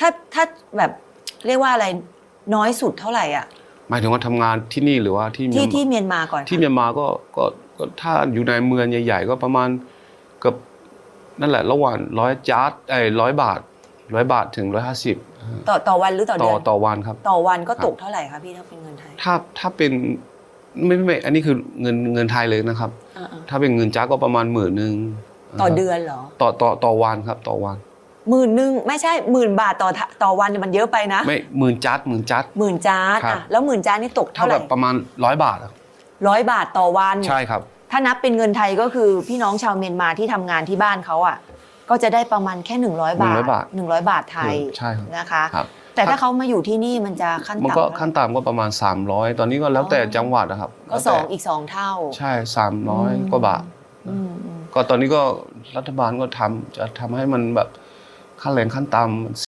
ถ้าถ้าแบบเรียกว่าอะไรน้อยสุดเท่าไหร่อะหมายถึงว่าทำงานที่นี่หรือว่าที่เมียที่นที่เมียนมาก่อนที่เมียนมาก็ก็ก็ถ้าอยู่ในเมืองใหญ่ๆ ก็ประมาณเกับนั่นแหละ ระหว่างร้อยจาร์ดไอ้ร้อยบาทร้อยบาทถึงร้อยห้าสิบต่อต่อวันหรือต่อต่เดืออนต่อวันครับ ต่อวันก็ครับตกเท่าไหร่คะพี่ถ้าเป็นเงินไทยถ้าถ้าเป็นไม่ไม่ไม่อันนี้คือเงินเงินไทยเลยนะครับ อ่าถ้าเป็นเงินจ้าร์ดก็ประมาณหมื่นหนึ่งๆต่อเดือนเหรอ ต่อต่อต่อวันครับต่อวัน หมื่นหนึ่งไม่ใช่หมื่นบาทต่อทะต่อวันเนี่ยมันเยอะไปนะ ไม่หมื่นจัดหมื่นจัดหมื่นจานครับอะแล้วหมื่นจานนี่ตกเท่าเท่าไหแบร่บประมาณร้อยบาทอะร้อยบาทต่อวันใช่ครับ ถ้านับเป็นเงินไทยก็คือพี่น้องชาวเมียนมาที่ทำงานที่บ้านเขาอะ ก็จะได้ประมาณแค่ 100 บาท 100 บาท100บาทไทยใช่ครับนะคะครับแต่ถ้าเขามาอยู่ที่นี่มันจะขั้นมันต่ำก็เท่าไหร่ขั้นต่ำก็ประมาณ 300 ตอนนี้ก็แล้วแต่จังหวัดนะครับ ก็แล้วสแต่องอีกสองเท่า ใช่ 300 กว่าบาทอืมอืมก็ตอนนี้ก็รัฐบาลก็ทำจะทำให้มันแบบ ค่าแรงขั้นต่ำ